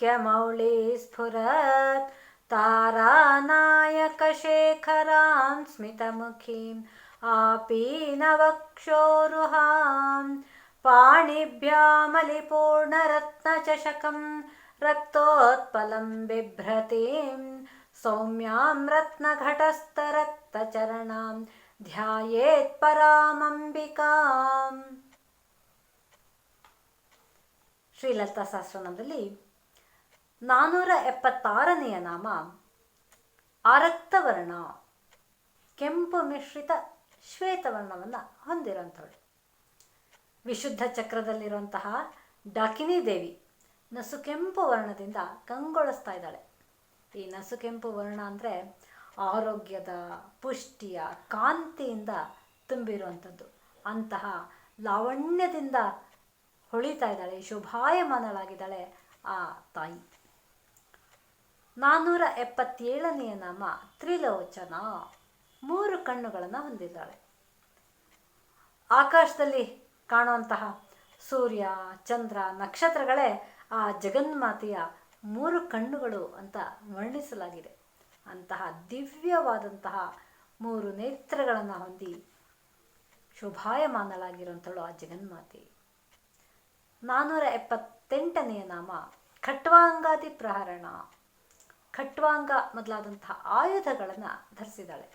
माणिक्यमौळी स्फुरत् तारानायकशेखरां स्मितमुखीम् आपीनवक्षोरुहां पाणिभ्यामलिपूर्णरत्नचषकं रक्तोत्पलं बिभ्रतीं सौम्यां रत्नघटस्थरक्तचरणां ಧ್ಯಾಯೇತ್ ಪರಾಮಂಬಿಕಾಂ ಶ್ರೀಲಲಿತಾ ಸಹಸ್ರನಾಮದಲ್ಲಿ ನಾನ್ನೂರ ಎಪ್ಪತ್ತಾರನೆಯ ನಾಮ, ಆರಕ್ತವರ್ಣ, ಕೆಂಪು ಮಿಶ್ರಿತ ಶ್ವೇತವರ್ಣವನ್ನು ಹೊಂದಿರುವಂಥವಳು. ವಿಶುದ್ಧ ಚಕ್ರದಲ್ಲಿರುವಂತಹ ಡಾಕಿನಿ ದೇವಿ ನಸು ಕೆಂಪು ವರ್ಣದಿಂದ ಕಂಗೊಳಿಸ್ತಾ ಇದ್ದಾಳೆ. ಈ ನಸು ಕೆಂಪು ವರ್ಣ ಅಂದರೆ ಆರೋಗ್ಯದ, ಪುಷ್ಟಿಯ, ಕಾಂತಿಯಿಂದ ತುಂಬಿರುವಂಥದ್ದು. ಅಂತಹ ಲಾವಣ್ಯದಿಂದ ಹೊಳಿತಾ ಇದ್ದಾಳೆ, ಶುಭಾಯಮಾನಳಾಗಿದ್ದಾಳೆ ಆ ತಾಯಿ. ನಾನ್ನೂರ ಎಪ್ಪತ್ತೇಳನೆಯ ನಾಮ ತ್ರಿಲೋಚನ ಮೂರು ಕಣ್ಣುಗಳನ್ನು ಹೊಂದಿದ್ದಾಳೆ. ಆಕಾಶದಲ್ಲಿ ಕಾಣುವಂತಹ ಸೂರ್ಯ, ಚಂದ್ರ, ನಕ್ಷತ್ರಗಳೇ ಆ ಜಗನ್ಮಾತೆಯ ಮೂರು ಕಣ್ಣುಗಳು ಅಂತ ವರ್ಣಿಸಲಾಗಿದೆ. ಅಂತಹ ದಿವ್ಯವಾದಂತಹ ಮೂರು ನೇತ್ರಗಳನ್ನು ಹೊಂದಿ ಶುಭಾಯಮಾನಳಾಗಿರುವಂಥಳು ಆ ಜಗನ್ಮಾತೆ. ನಾನ್ನೂರ ಎಪ್ಪತ್ತೆಂಟನೆಯ ನಾಮ ಖಟ್ವಾಂಗಾದಿ ಪ್ರಹರಣ. ಖಟ್ವಾಂಗ ಮೊದಲಾದಂತಹ ಆಯುಧಗಳನ್ನು ಧರಿಸಿದ್ದಾಳೆ.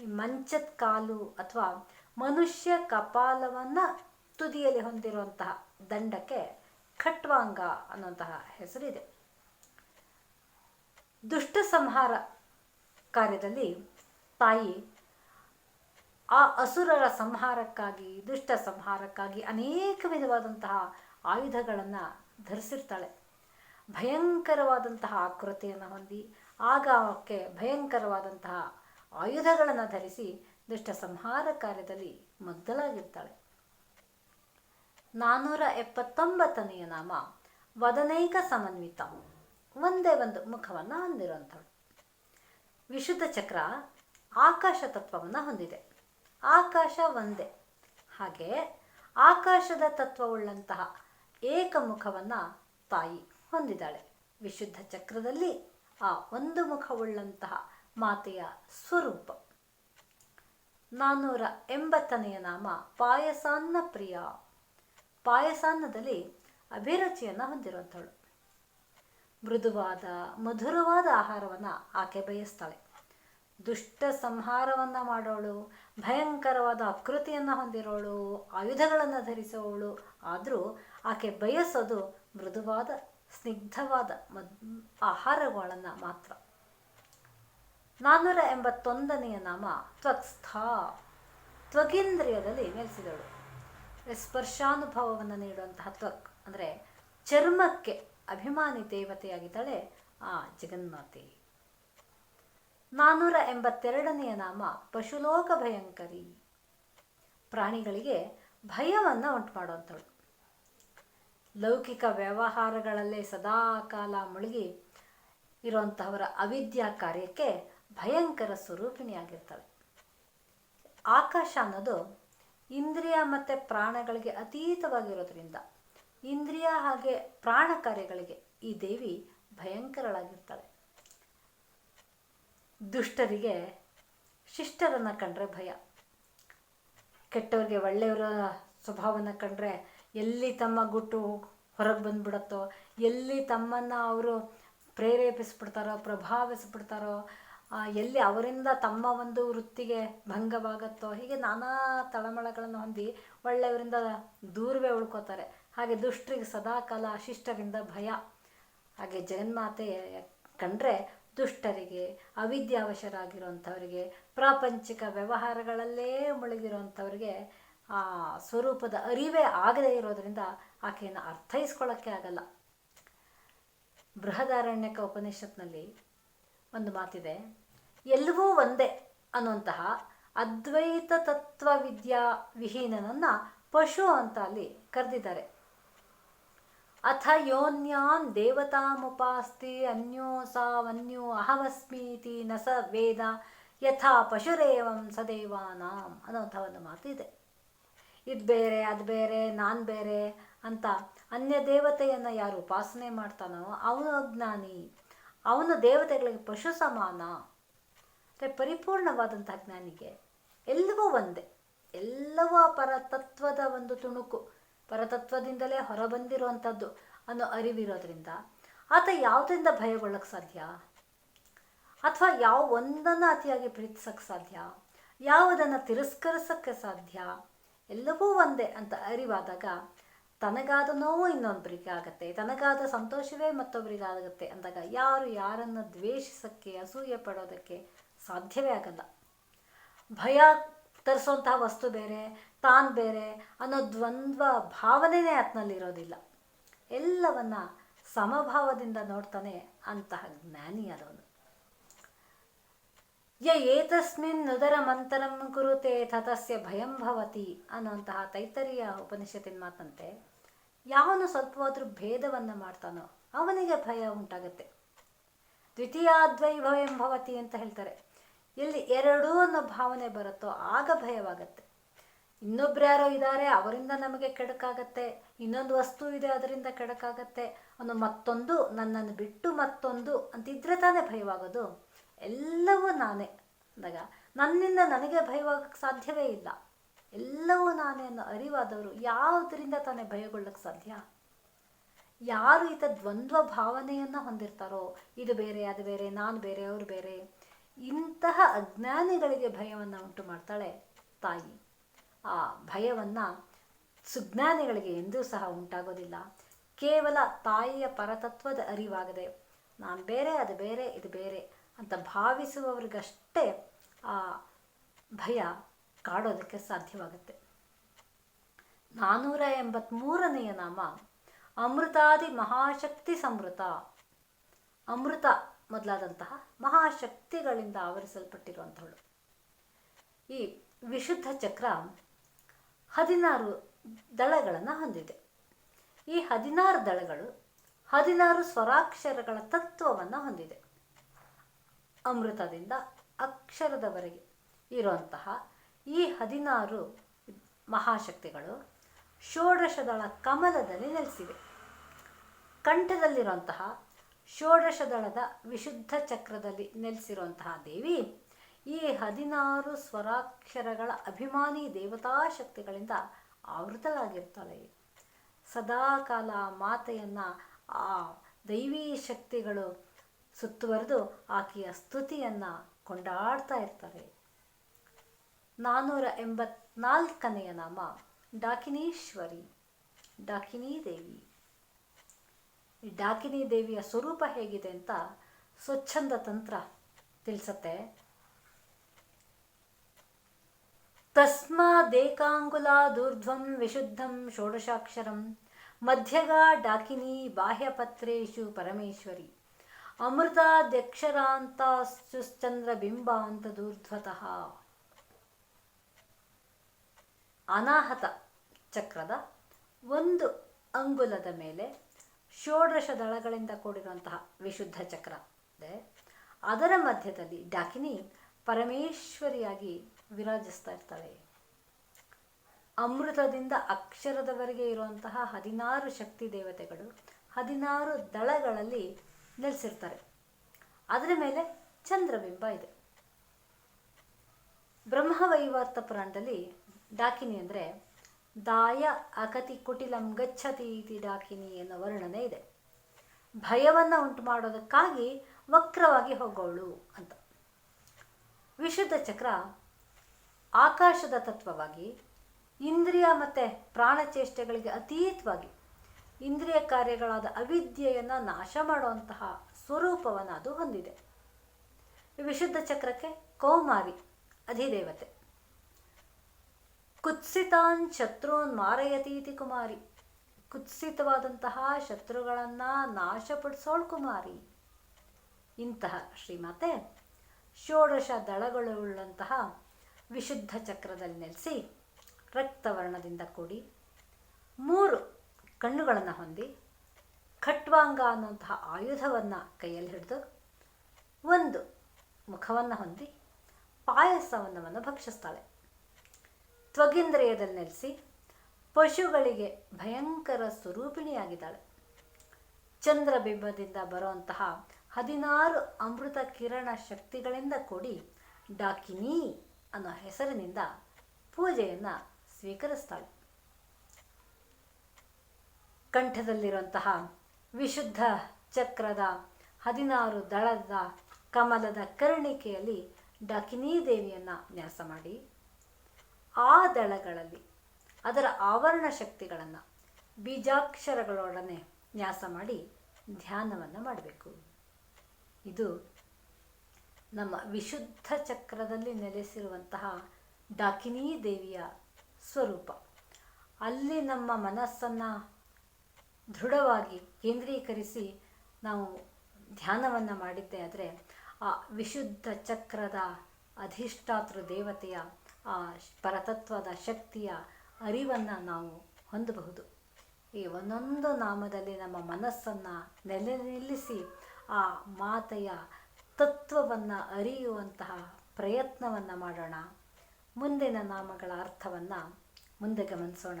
ಈ ಮಂಚದ ಕಾಲು ಅಥವಾ ಮನುಷ್ಯ ಕಪಾಲವನ್ನು ತುದಿಯಲ್ಲಿ ಹೊಂದಿರುವಂತಹ ದಂಡಕ್ಕೆ ಖಟ್ವಾಂಗ ಅನ್ನುವಂತಹ ಹೆಸರಿದೆ. ದುಷ್ಟ ಸಂಹಾರ ಕಾರ್ಯದಲ್ಲಿ ತಾಯಿ ಆ ಅಸುರರ ಸಂಹಾರಕ್ಕಾಗಿ, ದುಷ್ಟ ಸಂಹಾರಕ್ಕಾಗಿ ಅನೇಕ ವಿಧವಾದಂತಹ ಆಯುಧಗಳನ್ನು ಧರಿಸಿರ್ತಾಳೆ. ಭಯಂಕರವಾದಂತಹ ಆಕೃತಿಯನ್ನು ಹೊಂದಿ ಆಗ ಅವಕ್ಕೆ ಭಯಂಕರವಾದಂತಹ ಆಯುಧಗಳನ್ನು ಧರಿಸಿ ದುಷ್ಟ ಸಂಹಾರ ಕಾರ್ಯದಲ್ಲಿ ಮಗ್ಧಲಾಗಿರ್ತಾಳೆ ನಾನ್ನೂರ ಎಪ್ಪತ್ತೊಂಬತ್ತನೆಯ ನಾಮ, ವದನೈಕ ಸಮನ್ವಿತ. ಒಂದೇ ಒಂದು ಮುಖವನ್ನು ಹೊಂದಿರುವಂಥವಳು. ವಿಶುದ್ಧ ಚಕ್ರ ಆಕಾಶ ತತ್ವವನ್ನು ಹೊಂದಿದೆ. ಆಕಾಶ ಒಂದೇ. ಹಾಗೆ ಆಕಾಶದ ತತ್ವವುಳ್ಳಂತಹ ಏಕಮುಖವನ್ನು ತಾಯಿ ಹೊಂದಿದ್ದಾಳೆ. ವಿಶುದ್ಧ ಚಕ್ರದಲ್ಲಿ ಆ ಒಂದು ಮುಖವುಳ್ಳಂತಹ ಮಾತೆಯ ಸ್ವರೂಪ. ನಾನ್ನೂರ ಎಂಬತ್ತನೆಯ ನಾಮ, ಪಾಯಸಾನ್ನ ಪ್ರಿಯ. ಪಾಯಸಾನ್ನದಲ್ಲಿ ಅಭಿರುಚಿಯನ್ನು ಹೊಂದಿರುವಂಥವಳು. ಮೃದುವಾದ, ಮಧುರವಾದ ಆಹಾರವನ್ನು ಆಕೆ ಬಯಸ್ತಾಳೆ. ದುಷ್ಟ ಸಂಹಾರವನ್ನು ಮಾಡೋಳು, ಭಯಂಕರವಾದ ಆಕೃತಿಯನ್ನು ಹೊಂದಿರೋಳು, ಆಯುಧಗಳನ್ನು ಧರಿಸೋವಳು ಆದರೂ ಆಕೆ ಬಯಸೋದು ಮೃದುವಾದ ಸ್ನಿಗ್ಧವಾದ ಮದ್ ಆಹಾರಗಳನ್ನು ಮಾತ್ರ. ನಾನ್ನೂರ ಎಂಬತ್ತೊಂದನೆಯ ನಾಮ ತ್ವಕ್ಸ್ಥ. ತ್ವಗೇಂದ್ರಿಯದಲ್ಲಿ ನೆಲೆಸಿದಳು ಸ್ಪರ್ಶಾನುಭವವನ್ನು ನೀಡುವಂತಹ ತ್ವಕ್ ಅಂದರೆ ಚರ್ಮಕ್ಕೆ ಅಭಿಮಾನಿ ದೇವತೆಯಾಗಿದ್ದಾಳೆ ಆ ಜಗನ್ಮಾತೆ ನಾನ್ನೂರ ಎಂಬತ್ತೆರಡನೆಯ ನಾಮ ಪಶುಲೋಕ ಭಯಂಕರಿ. ಪ್ರಾಣಿಗಳಿಗೆ ಭಯವನ್ನು ಉಂಟು ಮಾಡುವಂಥಳು ಲೌಕಿಕ ವ್ಯವಹಾರಗಳಲ್ಲೇ ಸದಾ ಕಾಲ ಮುಳುಗಿ ಇರುವಂತಹವರ ಅವಿದ್ಯಾ ಕಾರ್ಯಕ್ಕೆ ಭಯಂಕರ ಸ್ವರೂಪಿಣಿಯಾಗಿರ್ತಾಳೆ ಆಕಾಶ ಅನ್ನೋದು ಇಂದ್ರಿಯ ಮತ್ತು ಪ್ರಾಣಗಳಿಗೆ ಅತೀತವಾಗಿರೋದ್ರಿಂದ ಇಂದ್ರಿಯ ಹಾಗೆ ಪ್ರಾಣ ಕಾರ್ಯಗಳಿಗೆ ಈ ದೇವಿ ಭಯಂಕರಳಾಗಿರ್ತಾಳೆ ದುಷ್ಟರಿಗೆ ಶಿಷ್ಟರನ್ನು ಕಂಡ್ರೆ ಭಯ. ಕೆಟ್ಟವರಿಗೆ ಒಳ್ಳೆಯವರ ಸ್ವಭಾವನ ಕಂಡ್ರೆ ಎಲ್ಲಿ ತಮ್ಮ ಗುಟ್ಟು ಹೊರಗೆ ಬಂದ್ಬಿಡುತ್ತೋ, ಎಲ್ಲಿ ತಮ್ಮನ್ನು ಅವರು ಪ್ರೇರೇಪಿಸ್ಬಿಡ್ತಾರೋ, ಪ್ರಭಾವಿಸ್ಬಿಡ್ತಾರೋ ಎಲ್ಲಿ ಅವರಿಂದ ತಮ್ಮ ಒಂದು ವೃತ್ತಿಗೆ ಭಂಗವಾಗತ್ತೋ, ಹೀಗೆ ನಾನಾ ತಳಮಳಗಳನ್ನು ಹೊಂದಿ ಒಳ್ಳೆಯವರಿಂದ ದೂರವೇ ಉಳ್ಕೋತಾರೆ. ಹಾಗೆ ದುಷ್ಟರಿಗೆ ಸದಾಕಾಲ ಅಶಿಷ್ಟರಿಂದ ಭಯ. ಹಾಗೆ ಜಗನ್ಮಾತೆ ಕಂಡ್ರೆ ದುಷ್ಟರಿಗೆ, ಅವಿದ್ಯಾವಶರಾಗಿರುವಂಥವ್ರಿಗೆ, ಪ್ರಾಪಂಚಿಕ ವ್ಯವಹಾರಗಳಲ್ಲೇ ಮುಳುಗಿರುವಂಥವ್ರಿಗೆ ಆ ಸ್ವರೂಪದ ಅರಿವೇ ಆಗದೇ ಇರೋದರಿಂದ ಆಕೆಯನ್ನು ಅರ್ಥೈಸ್ಕೊಳ್ಳೋಕ್ಕೆ ಆಗಲ್ಲ. ಬೃಹದಾರಣ್ಯಕ ಉಪನಿಷತ್ನಲ್ಲಿ ಒಂದು ಮಾತಿದೆ, ಎಲ್ಲವೂ ಒಂದೇ ಅನ್ನುವಂತಹ ಅದ್ವೈತ ತತ್ವವಿದ್ಯಾ ವಿಹೀನನನ್ನು ಪಶು ಅಂತ ಅಲ್ಲಿ ಕರೆದಿದ್ದಾರೆ. ಅಥ ಯೋನ್ಯಾನ್ ದೇವತಾಮುಪಾಸ್ತಿ ಅನ್ಯೋ ಸಾವನ್ಯೋ ಅಹಮಸ್ಮೀತಿ ನಸ ವೇದ ಯಥಾ ಪಶುರೇವಂ ಸದೇವಾನಾಂ ಅನ್ನುವಂಥ ಒಂದು ಮಾತು ಇದೆ ಇದು ಬೇರೆ, ಅದು ಬೇರೆ, ನಾನು ಬೇರೆ ಅಂತ ಅನ್ಯ ದೇವತೆಯನ್ನು ಯಾರು ಉಪಾಸನೆ ಮಾಡ್ತಾನೋ ಅವನು ಅಜ್ಞಾನಿ. ಅವನ ದೇವತೆಗಳಿಗೆ ಪಶು ಸಮಾನ. ಅಂದರೆ ಪರಿಪೂರ್ಣವಾದಂಥ ಜ್ಞಾನಿಗೆ ಎಲ್ಲವೂ ಒಂದೇ. ಎಲ್ಲವೂ ಆ ಪರತತ್ವದ ಒಂದು ತುಣುಕು. ಪರತತ್ವದಿಂದಲೇ ಹೊರಬಂದಿರುವಂಥದ್ದು ಅನ್ನೋ ಅರಿವಿರೋದ್ರಿಂದ ಆತ ಯಾವುದರಿಂದ ಭಯಗೊಳ್ಳಕ್ಕೆ ಸಾಧ್ಯ? ಅಥವಾ ಯಾವ ಒಂದನ್ನು ಅತಿಯಾಗಿ ಪ್ರೀತಿಸಕ್ಕೆ ಸಾಧ್ಯ? ಯಾವುದನ್ನು ತಿರಸ್ಕರಿಸಕ್ಕೆ ಸಾಧ್ಯ? ಎಲ್ಲವೂ ಒಂದೇ ಅಂತ ಅರಿವಾದಾಗ ತನಗಾದ ನೋವು ಇನ್ನೊಬ್ಬರಿಗೆ ಆಗತ್ತೆ ತನಗಾದ ಸಂತೋಷವೇ ಮತ್ತೊಬ್ಬರಿಗಾಗುತ್ತೆ ಅಂದಾಗ ಯಾರು ಯಾರನ್ನು ದ್ವೇಷಿಸಕ್ಕೆ, ಅಸೂಯೆ ಪಡೋದಕ್ಕೆ ಸಾಧ್ಯವೇ ಆಗಲ್ಲ. ಭಯ ತರಿಸುವಂತಹ ವಸ್ತು ಬೇರೆ, ತಾನು ಬೇರೆ ಅನ್ನೋ ದ್ವಂದ್ವ ಭಾವನೆನೇ ಆತನಲ್ಲಿರೋದಿಲ್ಲ ಎಲ್ಲವನ್ನ ಸಮಭಾವದಿಂದ ನೋಡ್ತಾನೆ ಅಂತಹ ಜ್ಞಾನಿಯಾದವನು. ಯ ಏತಸ್ಮಿನ್ ನುದರ ಮಂಥನಂ ಕುರುತೆ ತತಸ್ಯ ಭಯಂ ಭವತಿ ಅನ್ನುವಂತಹ ತೈತರಿಯ ಉಪನಿಷತ್ತಿನ ಮಾತಂತೆ, ಯಾವನು ಸ್ವಲ್ಪವಾದರೂ ಭೇದವನ್ನು ಮಾಡ್ತಾನೋ ಅವನಿಗೆ ಭಯ ಉಂಟಾಗುತ್ತೆ. ದ್ವಿತೀಯಾದ್ವೈ ಭಯಂ ಭವತಿ ಅಂತ ಹೇಳ್ತಾರೆ. ಎಲ್ಲಿ ಎರಡೂ ಅನ್ನೋ ಭಾವನೆ ಬರುತ್ತೋ ಆಗ ಭಯವಾಗತ್ತೆ. ಇನ್ನೊಬ್ರು ಯಾರೋ ಇದ್ದಾರೆ ಅವರಿಂದ ನಮಗೆ ಕೆಡಕಾಗತ್ತೆ, ಇನ್ನೊಂದು ವಸ್ತು ಇದೆ ಅದರಿಂದ ಕೆಡಕಾಗತ್ತೆ ಅನ್ನೋ ಮತ್ತೊಂದು ನನ್ನನ್ನು ಬಿಟ್ಟು ಮತ್ತೊಂದು ಅಂತಿದ್ರೆ ತಾನೇ ಭಯವಾಗೋದು. ಎಲ್ಲವೂ ನಾನೇ ಅಂದಾಗ, ನನ್ನಿಂದ ನನಗೆ ಭಯವಾಗಕ್ಕೆ ಸಾಧ್ಯವೇ ಇಲ್ಲ. ಎಲ್ಲವೂ ನಾನೇ ಅನ್ನೋ ಅರಿವಾದವರು ಯಾವುದರಿಂದ ತಾನೇ ಭಯಗೊಳ್ಳಕ್ಕೆ ಸಾಧ್ಯ? ಯಾರು ಈತ ದ್ವಂದ್ವ ಭಾವನೆಯನ್ನು ಹೊಂದಿರ್ತಾರೋ, ಇದು ಬೇರೆ, ಅದು ಬೇರೆ, ನಾನು ಬೇರೆ, ಅವರು ಬೇರೆ, ಇಂತಹ ಅಜ್ಞಾನಿಗಳಿಗೆ ಭಯವನ್ನು ಉಂಟು ಮಾಡ್ತಾಳೆ ತಾಯಿ. ಆ ಭಯವನ್ನು ಸುಜ್ಞಾನಿಗಳಿಗೆ ಎಂದೂ ಸಹ ಉಂಟಾಗೋದಿಲ್ಲ. ಕೇವಲ ತಾಯಿಯ ಪರತತ್ವದ ಅರಿವಾಗದೆ, ನಾನು ಬೇರೆ, ಅದು ಬೇರೆ, ಇದು ಬೇರೆ ಅಂತ ಭಾವಿಸುವವರಿಗಷ್ಟೇ ಆ ಭಯ ಕಾಡೋದಕ್ಕೆ ಸಾಧ್ಯವಾಗುತ್ತೆ. ನಾನ್ನೂರ ಎಂಬತ್ತ್ಮೂರನೆಯ ನಾಮ, ಅಮೃತಾದಿ ಮಹಾಶಕ್ತಿ ಸಮೃತ. ಅಮೃತ ಮೊದಲಾದಂತಹ ಮಹಾಶಕ್ತಿಗಳಿಂದ ಆವರಿಸಲ್ಪಟ್ಟಿರುವಂಥವಳು. ಈ ವಿಶುದ್ಧ ಚಕ್ರ ಹದಿನಾರು ದಳಗಳನ್ನು ಹೊಂದಿದೆ. ಈ ಹದಿನಾರು ದಳಗಳು ಹದಿನಾರು ಸ್ವರಾಕ್ಷರಗಳ ತತ್ವವನ್ನು ಹೊಂದಿದೆ. ಅಮೃತದಿಂದ ಅಕ್ಷರದವರೆಗೆ ಇರುವಂತಹ ಈ ಹದಿನಾರು ಮಹಾಶಕ್ತಿಗಳು ಷೋಡಶದಳ ಕಮಲದಲ್ಲಿ ನೆಲೆಸಿವೆ. ಕಂಠದಲ್ಲಿರುವಂತಹ ಷೋಡಶದಳದ ವಿಶುದ್ಧ ಚಕ್ರದಲ್ಲಿ ನೆಲೆಸಿರುವಂತಹ ದೇವಿ ಈ ಹದಿನಾರು ಸ್ವರಾಕ್ಷರಗಳ ಅಭಿಮಾನಿ ದೇವತಾ ಶಕ್ತಿಗಳಿಂದ ಆವೃತಳಾಗಿರ್ತಾಳೆ ಸದಾಕಾಲ ಮಾತೆಯನ್ನು ಆ ದೈವೀ ಶಕ್ತಿಗಳು ಸುತ್ತುವರೆದು ಆಕೆಯ ಸ್ತುತಿಯನ್ನು ಕೊಂಡಾಡ್ತಾ ಇರ್ತಾರೆ ನಾನ್ನೂರ ಎಂಬತ್ನಾಲ್ಕನೆಯ ನಾಮ ಡಾಕಿನೀಶ್ವರಿ ಡಾಕಿನಿ ದೇವಿ ಡಾಕಿನಿ ದೇವಿಯ ಸ್ವರೂಪ ಹೇಗಿದೆ ಅಂತ ಸ್ವಚ್ಛಂದ ತಂತ್ರ ತಿಳಿಸತ್ತೆ. ತಸ್ಮಾದೇಕಾಂಗುಲಾದೂರ್ಧ್ವಂ ವಿಶುದ್ಧಂ ಷೋಡಶಾಕ್ಷರಂ ಮಧ್ಯಗಾ ಡಾಕಿನಿ ಬಾಹ್ಯಪತ್ರೇಷು ಪರಮೇಶ್ವರಿ. ಅಮೃತಾದ್ಯಕ್ಷರಾಂತಾಶ್ಚಂದ್ರಬಿಂಬಾಂತದೂರ್ಧ್ವತಃ ಅನಾಹತ ಚಕ್ರದ ಒಂದು ಅಂಗುಲದ ಮೇಲೆ ಷೋಡಶ ದಳಗಳಿಂದ ಕೂಡಿರುವಂತಹ ವಿಶುದ್ಧ ಚಕ್ರ ಇದೆ. ಅದರ ಮಧ್ಯದಲ್ಲಿ ಡಾಕಿನಿ ಪರಮೇಶ್ವರಿಯಾಗಿ ವಿರಾಜಿಸ್ತಾ ಇರ್ತಾಳೆ. ಅಮೃತದಿಂದ ಅಕ್ಷರದವರೆಗೆ ಇರುವಂತಹ ಹದಿನಾರು ಶಕ್ತಿ ದೇವತೆಗಳು, ಹದಿನಾರು ದಳಗಳಲ್ಲಿ ನೆಲೆಸಿರ್ತಾರೆ. ಅದರ ಮೇಲೆ ಚಂದ್ರಬಿಂಬ ಇದೆ. ಬ್ರಹ್ಮವೈವರ್ತ ಪುರಾಣದಲ್ಲಿ ಡಾಕಿನಿ ಅಂದರೆ, ದಾಯ ಅಕತಿ ಕುಟಿಲಂ ಗಚ್ಚತಿ ಇತಿ ಡಾಕಿನಿ ಎನ್ನುವ ವರ್ಣನೆ ಇದೆ. ಭಯವನ್ನು ಉಂಟು ಮಾಡೋದಕ್ಕಾಗಿ ವಕ್ರವಾಗಿ ಹೋಗೋಳು ಅಂತ. ವಿಶುದ್ಧ ಚಕ್ರ ಆಕಾಶದ ತತ್ವವಾಗಿ, ಇಂದ್ರಿಯ ಮತ್ತು ಪ್ರಾಣಚೇಷ್ಟೆಗಳಿಗೆ ಅತೀತವಾಗಿ ಇಂದ್ರಿಯ ಕಾರ್ಯಗಳಾದ ಅವಿದ್ಯೆಯನ್ನು ನಾಶ ಮಾಡುವಂತಹ ಸ್ವರೂಪವನ್ನು ಅದು ಹೊಂದಿದೆ. ವಿಶುದ್ಧ ಚಕ್ರಕ್ಕೆ ಕೌಮಾರಿ, ಅಧಿದೇವತೆ. ಕುತ್ಸಿತಾನ್ ಶತ್ರುನ್ ಮಾರಯತೀತಿ ಕುಮಾರಿ. ಕುತ್ಸಿತವಾದಂತಹ ಶತ್ರುಗಳನ್ನು ನಾಶಪಡಿಸೋಳ್ ಕುಮಾರಿ. ಇಂತಹ ಶ್ರೀಮಾತೆ, ಷೋಡಶ ದಳಗಳುಳ್ಳಂತಹ ವಿಶುದ್ಧ ಚಕ್ರದಲ್ಲಿ ನೆಲೆಸಿ ರಕ್ತವರ್ಣದಿಂದ ಕೂಡಿ ಮೂರು ಕಣ್ಣುಗಳನ್ನು ಹೊಂದಿ ಖಟ್ವಾಂಗ ಅನ್ನುವಂತಹ ಆಯುಧವನ್ನು ಕೈಯಲ್ಲಿ ಹಿಡಿದು ಒಂದು ಮುಖವನ್ನು ಹೊಂದಿ ಪಾಯಸವನ್ನು ಭಕ್ಷಿಸ್ತಾಳೆ. ತ್ವಗಿಂದ್ರಿಯದಲ್ಲಿ ನೆಲೆಸಿ ಪಶುಗಳಿಗೆ ಭಯಂಕರ ಸ್ವರೂಪಿಣಿಯಾಗಿದ್ದಾಳೆ ಚಂದ್ರಬಿಂಬದಿಂದ ಬರುವಂತಹ ಹದಿನಾರು ಅಮೃತ ಕಿರಣ ಶಕ್ತಿಗಳಿಂದ ಕೂಡಿ ಡಾಕಿನಿ ಅನ್ನೋ ಹೆಸರಿನಿಂದ ಪೂಜೆಯನ್ನು ಸ್ವೀಕರಿಸ್ತಾಳೆ. ಕಂಠದಲ್ಲಿರುವಂತಹ ವಿಶುದ್ಧ ಚಕ್ರದ ಹದಿನಾರು ದಳದ ಕಮಲದ ಕರ್ಣಿಕೆಯಲ್ಲಿ ಡಾಕಿನಿ ದೇವಿಯನ್ನು ನ್ಯಾಸ ಮಾಡಿ, ಆ ದಳಗಳಲ್ಲಿ ಅದರ ಆವರಣ ಶಕ್ತಿಗಳನ್ನು ಬೀಜಾಕ್ಷರಗಳೊಡನೆ ನ್ಯಾಸ ಮಾಡಿ ಧ್ಯಾನವನ್ನು ಮಾಡಬೇಕು. ಇದು ನಮ್ಮ ವಿಶುದ್ಧ ಚಕ್ರದಲ್ಲಿ ನೆಲೆಸಿರುವಂತಹ ಡಾಕಿನಿ ದೇವಿಯ ಸ್ವರೂಪ. ಅಲ್ಲಿ ನಮ್ಮ ಮನಸ್ಸನ್ನು ದೃಢವಾಗಿ ಕೇಂದ್ರೀಕರಿಸಿ ನಾವು ಧ್ಯಾನವನ್ನು ಮಾಡಿದ್ದೆ ಆದರೆ ಆ ವಿಶುದ್ಧ ಚಕ್ರದ ಅಧಿಷ್ಠಾತೃ ದೇವತೆಯ ಆ ಪರತತ್ವದ ಶಕ್ತಿಯ ಅರಿವನ್ನು ನಾವು ಹೊಂದಬಹುದು. ಈ ಒಂದೊಂದು ನಾಮದಲ್ಲಿ ನಮ್ಮ ಮನಸ್ಸನ್ನು ನೆಲೆ ನಿಲ್ಲಿಸಿ ಆ ಮಾತೆಯ ತತ್ವವನ್ನು ಅರಿಯುವಂತಹ ಪ್ರಯತ್ನವನ್ನು ಮಾಡೋಣ. ಮುಂದಿನ ನಾಮಗಳ ಅರ್ಥವನ್ನು ಮುಂದೆ ಗಮನಿಸೋಣ.